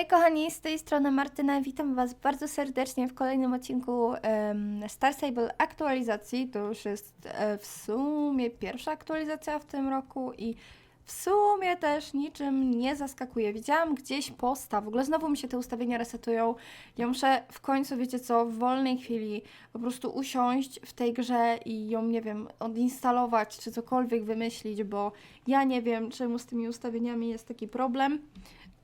Hej kochani, z tej strony Martyna, witam Was bardzo serdecznie w kolejnym odcinku em, Star Stable aktualizacji. To już jest e, w sumie pierwsza aktualizacja w tym roku i w sumie też niczym nie zaskakuje. Widziałam gdzieś posta, w ogóle znowu mi się te ustawienia resetują. Ja muszę w końcu, wiecie co, w wolnej chwili po prostu usiąść w tej grze i ją, nie wiem, odinstalować czy cokolwiek wymyślić, bo ja nie wiem, czemu z tymi ustawieniami jest taki problem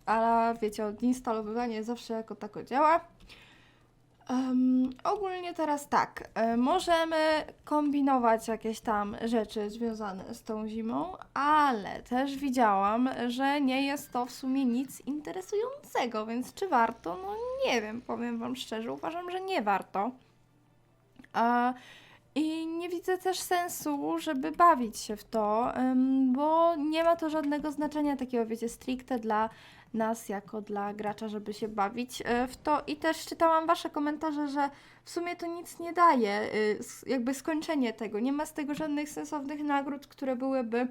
ale wiecie, odinstalowywanie zawsze jako tako działa. Em, ogólnie teraz tak, e, możemy kombinować jakieś tam rzeczy związane z tą zimą, ale też widziałam, że nie jest to w sumie nic interesującego, więc czy warto? No nie wiem, powiem Wam szczerze, uważam, że nie warto. A, I nie widzę też sensu, żeby bawić się w to, bo nie ma to żadnego znaczenia takiego, wiecie, stricte dla nas jako dla gracza, żeby się bawić e, w to. I też czytałam Wasze komentarze, że w sumie to nic nie daje, s- jakby skończenie tego. Nie ma z tego żadnych sensownych nagród, które byłyby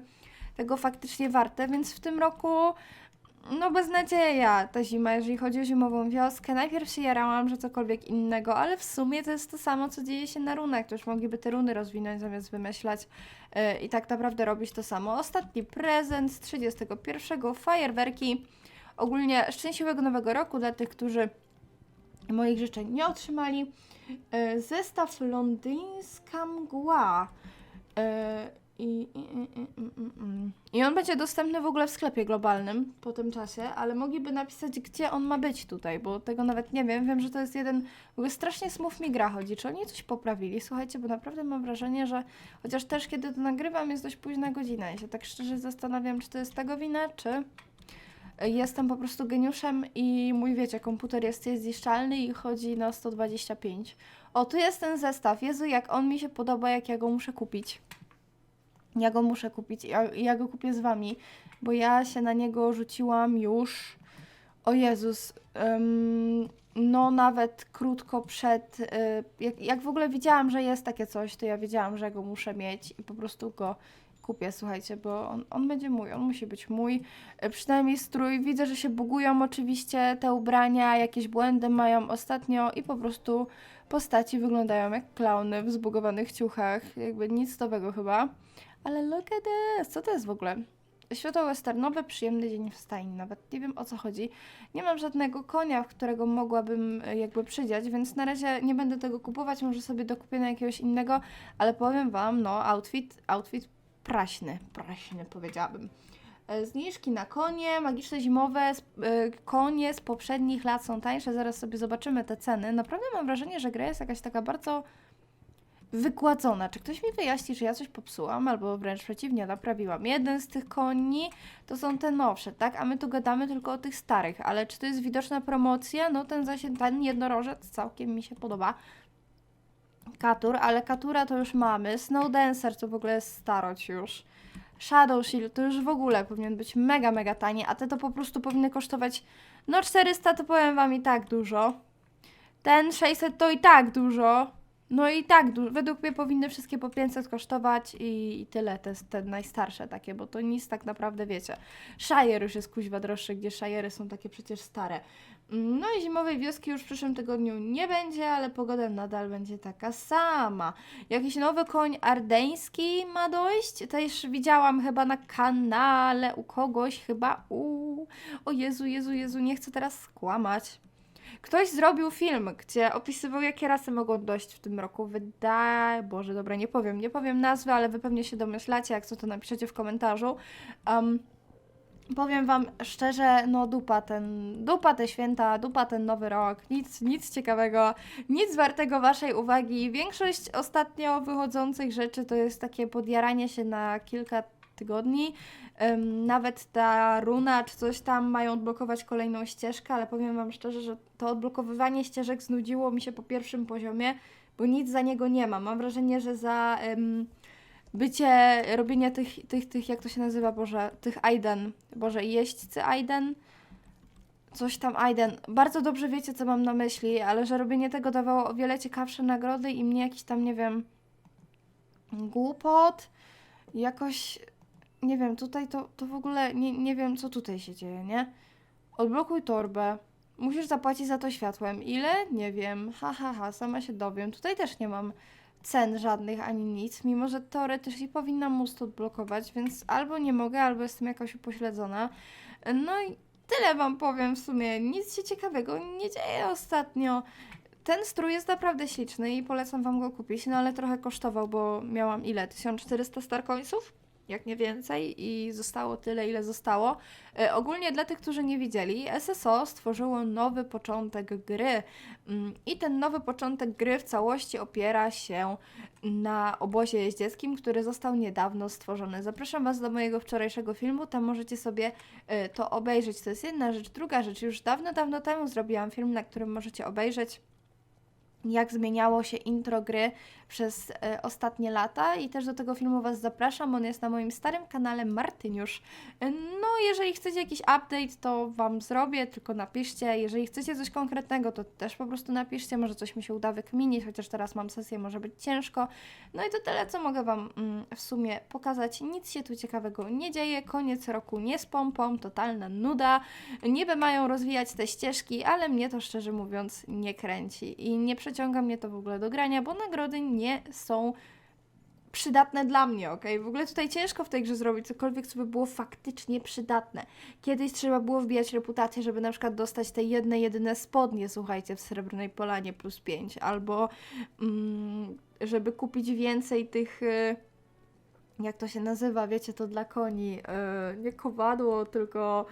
tego faktycznie warte, więc w tym roku. No beznadzieja ta zima, jeżeli chodzi o zimową wioskę. Najpierw się jarałam, że cokolwiek innego, ale w sumie to jest to samo, co dzieje się na runach. To już mogliby te runy rozwinąć zamiast wymyślać yy, i tak naprawdę robić to samo. Ostatni prezent z 31. Fajerwerki. Ogólnie szczęśliwego nowego roku dla tych, którzy moich życzeń nie otrzymali. E, Zestaw londyńska mgła. E, I, i, i, i. I on będzie dostępny w ogóle w sklepie globalnym po tym czasie, ale mogliby napisać, gdzie on ma być tutaj, bo tego nawet nie wiem. Wiem, że to jest jeden. W ogóle strasznie smooth mi gra chodzi. Czy oni coś poprawili? Słuchajcie, bo naprawdę mam wrażenie, że chociaż też kiedy to nagrywam, jest dość późna godzina i się tak szczerze zastanawiam, czy to jest tego wina, czy jestem po prostu geniuszem i mój, wiecie, komputer jest niezniszczalny i chodzi na 125. O, tu jest ten zestaw. Jezu, jak on mi się podoba, jak ja go muszę kupić. Ja go muszę kupić i ja, ja go kupię z wami, bo ja się na niego rzuciłam już. O Jezus, no nawet krótko przed. y, jak, jak w ogóle widziałam, że jest takie coś, to ja wiedziałam, że go muszę mieć i po prostu go kupię, słuchajcie, bo on, on będzie mój, on musi być mój. E, Przynajmniej strój. Widzę, że się bugują oczywiście te ubrania, jakieś błędy mają ostatnio i po prostu postaci wyglądają jak klauny w zbugowanych ciuchach. Jakby nic nowego chyba. Ale look at this! Co to jest w ogóle? Światło westernowe, przyjemny dzień w stajni. Nawet nie wiem o co chodzi. Nie mam żadnego konia, w którego mogłabym e, jakby przydziać, więc na razie nie będę tego kupować. Może sobie dokupię na jakiegoś innego, ale powiem wam, no, outfit, outfit praśny, praśny powiedziałabym. E, Zniżki na konie, magiczne zimowe, e, konie z poprzednich lat są tańsze, zaraz sobie zobaczymy te ceny. Naprawdę mam wrażenie, że gra jest jakaś taka bardzo wygładzona. Czy ktoś mi wyjaśni, czy ja coś popsułam, albo wręcz przeciwnie, naprawiłam. Jeden z tych koni to są te nowsze, tak? A my tu gadamy tylko o tych starych, ale czy to jest widoczna promocja? No ten zaś, ten jednorożec całkiem mi się podoba. Katur, ale Katura to już mamy. Snowdancer to w ogóle jest starość już. Shadow Shield to już w ogóle powinien być mega, mega tani, a te to po prostu powinny kosztować no 400 to powiem wam i tak dużo. Ten 600 to i tak dużo. No i tak dużo. Według mnie powinny wszystkie po 500 kosztować i, i tyle. Jest te najstarsze takie, bo to nic tak naprawdę wiecie. Shire już jest kuźwa droższy, gdzie Shire'y są takie przecież stare. No i zimowej wioski już w przyszłym tygodniu nie będzie, ale pogoda nadal będzie taka sama. Jakiś nowy koń ardeński ma dojść. Też widziałam chyba na kanale u kogoś, chyba u. O Jezu, Jezu, Jezu, nie chcę teraz skłamać. Ktoś zrobił film, gdzie opisywał, jakie rasy mogą dojść w tym roku. Wydaje. Boże, dobra, nie powiem, nie powiem nazwy, ale wy pewnie się domyślacie, jak co to napiszecie w komentarzu. Um, Powiem wam szczerze, no dupa ten, dupa te święta, dupa ten nowy rok, nic, nic ciekawego, nic wartego waszej uwagi. Większość ostatnio wychodzących rzeczy to jest takie podjaranie się na kilka tygodni. Nawet ta runa czy coś tam mają odblokować kolejną ścieżkę, ale powiem wam szczerze, że to odblokowywanie ścieżek znudziło mi się po pierwszym poziomie, bo nic za niego nie ma. Mam wrażenie, że za bycie, robienie tych, tych, tych, jak to się nazywa, Boże, tych Aiden, Boże, jeźdźcy Aiden, coś tam Aiden. Bardzo dobrze wiecie, co mam na myśli, ale że robienie tego dawało o wiele ciekawsze nagrody i mnie jakiś tam, nie wiem, głupot, jakoś, nie wiem, tutaj to, to w ogóle nie, nie wiem, co tutaj się dzieje, nie? Odblokuj torbę. Musisz zapłacić za to światłem. Ile? Nie wiem. Ha, ha, ha, sama się dowiem. Tutaj też nie mam cen żadnych ani nic, mimo że teoretycznie powinnam móc to odblokować, więc albo nie mogę, albo jestem jakoś upośledzona. No i tyle wam powiem w sumie. Nic się ciekawego nie dzieje ostatnio. Ten strój jest naprawdę śliczny i polecam wam go kupić, no ale trochę kosztował, bo miałam ile? 1400 starcoinsów? Jak nie więcej i zostało tyle, ile zostało. E, ogólnie dla tych, którzy nie widzieli, SSO stworzyło nowy początek gry Mm, i ten nowy początek gry w całości opiera się na obozie jeździeckim, który został niedawno stworzony. Zapraszam Was do mojego wczorajszego filmu, tam możecie sobie e, to obejrzeć. To jest jedna rzecz. Druga rzecz, już dawno, dawno temu zrobiłam film, na którym możecie obejrzeć jak zmieniało się intro gry przez e, ostatnie lata i też do tego filmu Was zapraszam. On jest na moim starym kanale Martyniusz. E, No, jeżeli chcecie jakiś update, to Wam zrobię, tylko napiszcie. Jeżeli chcecie coś konkretnego, to też po prostu napiszcie. Może coś mi się uda wykminić, chociaż teraz mam sesję, może być ciężko. No i to tyle, co mogę Wam mm, w sumie pokazać. Nic się tu ciekawego nie dzieje. Koniec roku nie z pompą, totalna nuda. Niby mają rozwijać te ścieżki, ale mnie to szczerze mówiąc nie kręci i nie przeciąga mnie to w ogóle do grania, bo nagrody nie są przydatne dla mnie, ok? W ogóle tutaj ciężko w tej grze zrobić cokolwiek, co by było faktycznie przydatne. Kiedyś trzeba było wbijać reputację, żeby na przykład dostać te jedne, jedyne spodnie, słuchajcie, w Srebrnej Polanie plus 5, albo mm, żeby kupić więcej tych... y, jak to się nazywa, wiecie, to dla koni, y, nie kowadło, tylko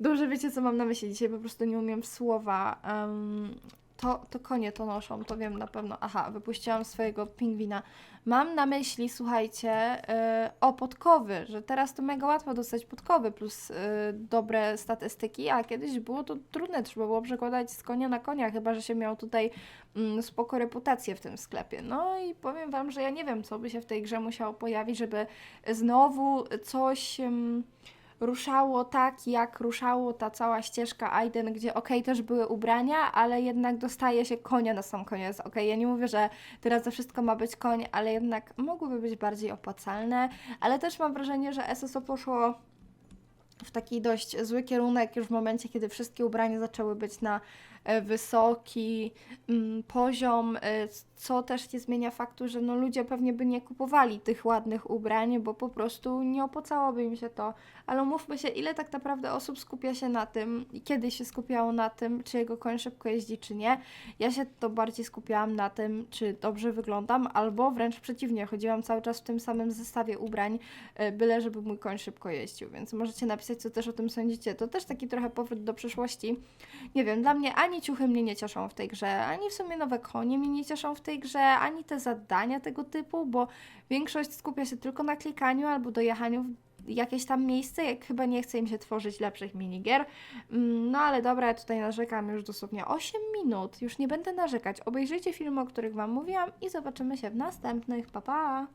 Dobrze wiecie, co mam na myśli. Dzisiaj po prostu nie umiem słowa. Em, to, to konie to noszą, to wiem na pewno. Aha, wypuściłam swojego pingwina. Mam na myśli, słuchajcie, y, o podkowy, że teraz to mega łatwo dostać podkowy plus y, dobre statystyki, a kiedyś było to trudne, trzeba było przekładać z konia na konia, chyba że się miał tutaj mm, spoko reputację w tym sklepie. No i powiem Wam, że ja nie wiem, co by się w tej grze musiało pojawić, żeby znowu coś. em, ruszało tak, jak ruszało ta cała ścieżka Aiden, gdzie okej, też były ubrania, ale jednak dostaje się konia na sam koniec. Okej, ja nie mówię, że teraz za wszystko ma być koń, ale jednak mogłyby być bardziej opłacalne, ale też mam wrażenie, że SSO poszło w taki dość zły kierunek już w momencie, kiedy wszystkie ubrania zaczęły być na wysoki mm, poziom, e, co też nie zmienia faktu, że no ludzie pewnie by nie kupowali tych ładnych ubrań, bo po prostu nie opłacałoby im się to. Ale umówmy się, ile tak naprawdę osób skupia się na tym kiedy się skupiało na tym, czy jego koń szybko jeździ, czy nie. Ja się to bardziej skupiałam na tym, czy dobrze wyglądam, albo wręcz przeciwnie, chodziłam cały czas w tym samym zestawie ubrań, e, byle żeby mój koń szybko jeździł, więc możecie napisać, co też o tym sądzicie. To też taki trochę powrót do przeszłości. Nie wiem, dla mnie ani ciuchy mnie nie cieszą w tej grze, ani w sumie nowe konie mnie nie cieszą w tej grze, ani te zadania tego typu, bo większość skupia się tylko na klikaniu albo dojechaniu w jakieś tam miejsce, jak chyba nie chce im się tworzyć lepszych minigier. Mm, No ale dobra, ja tutaj narzekam już dosłownie 8 minut, już nie będę narzekać. Obejrzyjcie filmy, o których Wam mówiłam i zobaczymy się w następnych. Pa, pa!